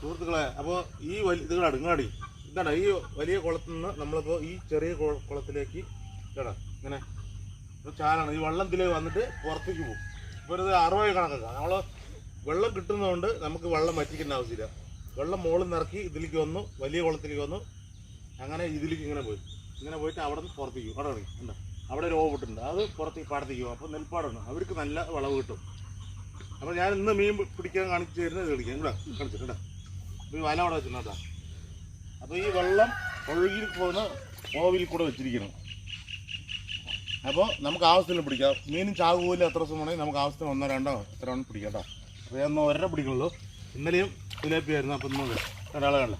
സുഹൃത്തുക്കളെ അപ്പോൾ ഈ വലിയ ഇതുകളാണ് ഇങ്ങാടി ഇതാണ് ഈ വലിയ കുളത്തിൽ നിന്ന് നമ്മളിപ്പോൾ ഈ ചെറിയ കുള- കുളത്തിലേക്ക് ഇതാണ് ഇങ്ങനെ ഒരു ചാലാണ്. ഈ വെള്ളം ഇതിലേക്ക് വന്നിട്ട് പുറത്തേക്ക് പോകും. ഇപ്പോൾ ഇത് അറുപത് കണക്കാക്കാം. നമ്മൾ വെള്ളം കിട്ടുന്നതുകൊണ്ട് നമുക്ക് വെള്ളം വറ്റിക്കേണ്ട ആവശ്യമില്ല. വെള്ളം മുകളിൽ നിറക്കി ഇതിലേക്ക് വന്നു വലിയ കുളത്തിലേക്ക് വന്നു അങ്ങനെ ഇതിലേക്ക് ഇങ്ങനെ പോയി. ഇങ്ങനെ പോയിട്ട് അവിടെ നിന്ന് പുറത്തേക്ക് അവിടെ ഇറങ്ങി എന്താ അവിടെ ഒരു ഓവിട്ടുണ്ട് അത് പുറത്തേക്ക് പാടത്തേക്ക് പോകും. അപ്പോൾ നെൽപ്പാടുണ്ട് അവർക്ക് നല്ല വിളവ് കിട്ടും. അപ്പോൾ ഞാൻ ഇന്ന് മീൻ പിടിക്കാൻ കാണിച്ചു തരുന്നത് കളിക്കാം ഇവിടെ കാണിച്ചിട്ടുണ്ടോ ഈ വല അവിടെ വെച്ചിട്ടുണ്ടോ അപ്പോൾ ഈ വെള്ളം ഒഴുകി പോകുന്ന ഓവിൽ കൂടെ വെച്ചിരിക്കണം. അപ്പോൾ നമുക്ക് ആവശ്യത്തിന് പിടിക്കാം. മീനും ചാകുപോലും എത്ര ദിവസം വേണമെങ്കിൽ നമുക്ക് ആവശ്യത്തിന് ഒന്നോ രണ്ടോ എത്ര വേണം പിടിക്കാം കേട്ടോ. അപ്പോൾ ഞാൻ ഒരെണ്ണം പിടിക്കുള്ളൂ. ഇന്നലെയും ജിലേബി ആയിരുന്നു. അപ്പം ഇന്ന് ഒരാളെ കണ്ട?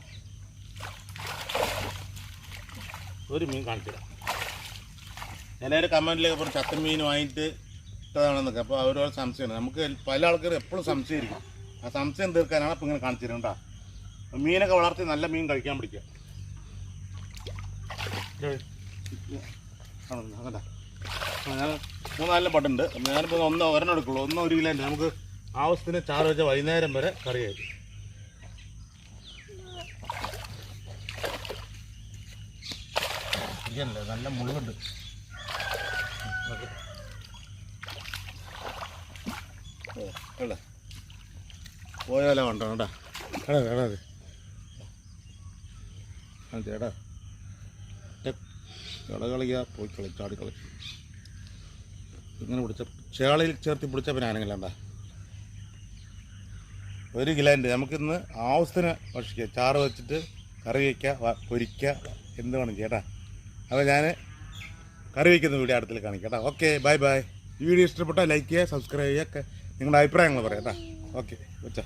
ഒരു മീൻ കാണിച്ചിടാം എല്ലാവരും കമന്റിലേക്ക് പറഞ്ഞു ചത്ത മീൻ വാങ്ങിയിട്ട് ഇട്ടതാണെന്നൊക്കെ. അപ്പോൾ അവരോട് സംശയമാണ് നമുക്ക് പല ആൾക്കാരും എപ്പോഴും സംശയമായിരിക്കും. ആ സംശയം തീർക്കാനാണ് അപ്പം ഇങ്ങനെ കാണിച്ചു തരുന്നത് കേട്ടോ. അപ്പോൾ മീനൊക്കെ വളർത്തി നല്ല മീൻ കഴിക്കാൻ പിടിക്കുക. അങ്ങനെ ഞാൻ പട്ടുണ്ട്. ഞാനിപ്പോൾ ഒന്ന് ഒരെണ്ണം എടുക്കുള്ളൂ. ഒന്നോ ഒരു കിലോ നമുക്ക് ആവശ്യത്തിന് ചാറ് വെച്ച വൈകുന്നേരം വരെ കറിയായി ഇരിക്കണല്ലേ നല്ല അല്ലേ പോയാലോ കണ്ടോ? കേട്ടോ കേടാ എടാ അത് ആ ഇട കളിക്കുക പോയി കളി ചാടി കളി. ഇങ്ങനെ പിടിച്ച ചേളയിൽ ചേർത്തി പിടിച്ച പിന്നെ എന്താ ഒരു കിലോന്റെ നമുക്കിന്ന് ആവശ്യത്തിന് ഭക്ഷിക്കുക ചാറ് വെച്ചിട്ട് കറി വയ്ക്കുക പൊരിക്കുക എന്ത് വേണം ചേട്ടാ അപ്പോൾ ഞാൻ കറി വയ്ക്കുന്ന വീഡിയോ അടുത്തിൽ കാണിക്കാം കേട്ടോ. Okay bye bye. ഈ വീഡിയോ ഇഷ്ടപ്പെട്ടാൽ ലൈക്ക് ചെയ്യുക സബ്സ്ക്രൈബ് ചെയ്യുക നിങ്ങളുടെ അഭിപ്രായങ്ങൾ പറയാം കേട്ടോ. ഓക്കെ വെച്ചാ.